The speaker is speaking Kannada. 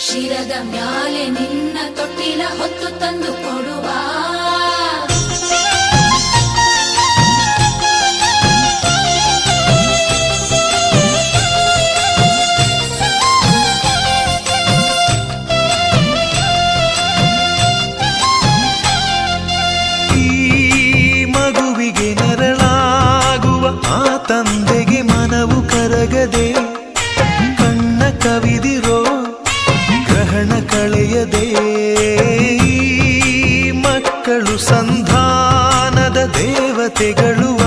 ಶಿರದ ಮ್ಯಾಲೆ ನಿನ್ನ ತೊಟ್ಟಿಲ ಹೊತ್ತು ತಂದು ಕೊಡುವ. ಮಗುವಿಗೆ ನರಳಾಗುವ ಆ ತಂದೆಗೆ ಮನವು ಕರಗದೆ ಗ್ರಹಣ ಕಳೆಯದೆ ಮಕ್ಕಳು ಸಂಧಾನದ ದೇವತೆಗಳು.